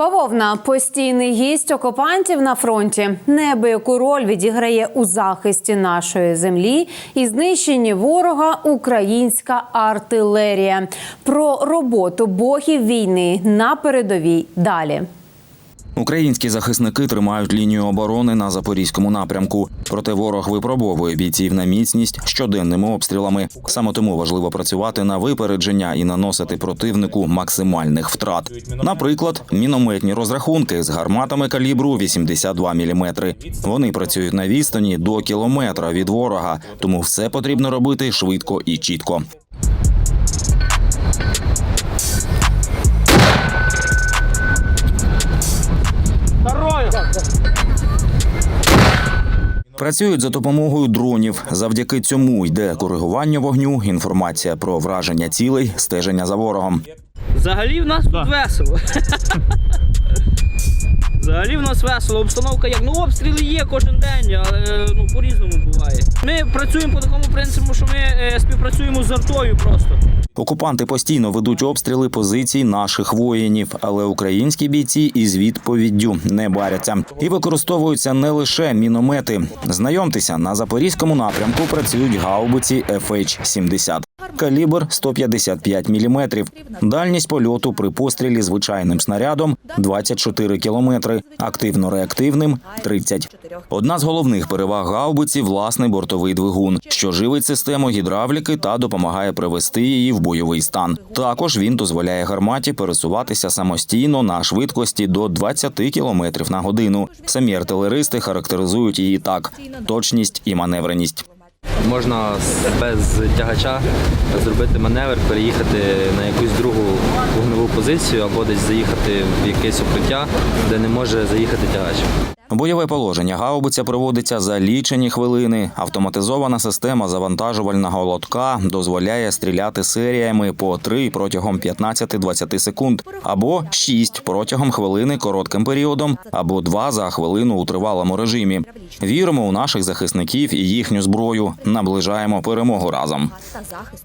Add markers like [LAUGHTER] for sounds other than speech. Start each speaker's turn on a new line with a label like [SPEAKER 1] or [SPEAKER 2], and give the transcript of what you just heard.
[SPEAKER 1] Бавовна постійний гість окупантів на фронті. Неабияку роль відіграє у захисті нашої землі і знищенні ворога українська артилерія. Про роботу богів війни на передовій далі.
[SPEAKER 2] Українські захисники тримають лінію оборони на запорізькому напрямку. Проте ворог випробовує бійців на міцність щоденними обстрілами. Саме тому важливо працювати на випередження і наносити противнику максимальних втрат. Наприклад, мінометні розрахунки з гарматами калібру 82 мм. Вони працюють на відстані до кілометра від ворога, тому все потрібно робити швидко і чітко. Працюють за допомогою дронів. Завдяки цьому йде коригування вогню, інформація про враження цілей, стеження за ворогом.
[SPEAKER 3] Взагалі в нас тут весело. [LAUGHS] Взагалі в нас весело. Обстановка як ну обстріли є кожен день, але ну по-різному буває. Ми працюємо по такому принципу, що ми е, співпрацюємо з артою просто.
[SPEAKER 2] Окупанти постійно ведуть обстріли позицій наших воїнів, але українські бійці із відповіддю не баряться і використовуються не лише міномети. Знайомтеся, на запорізькому напрямку працюють гаубиці FH-70. Калібр 155 мм. Дальність польоту при пострілі звичайним снарядом 24 кілометри, активно-реактивним 30. Одна з головних переваг гаубиці власний бортовий двигун, що живить систему гідравліки та допомагає привести її в бойовий стан. Також він дозволяє гарматі пересуватися самостійно на швидкості до 20 км на годину. Самі артилеристи характеризують її так: точність і маневреність.
[SPEAKER 4] Можна без тягача зробити маневр, переїхати на якусь другу позицію або десь заїхати в якесь укриття, де не може заїхати тягач.
[SPEAKER 2] Бойове положення гаубиця проводиться за лічені хвилини. Автоматизована система завантажувального лотка дозволяє стріляти серіями по 3 протягом 15-20 секунд, або 6 протягом хвилини коротким періодом, або 2 за хвилину у тривалому режимі. Віримо у наших захисників і їхню зброю. Наближаємо перемогу разом.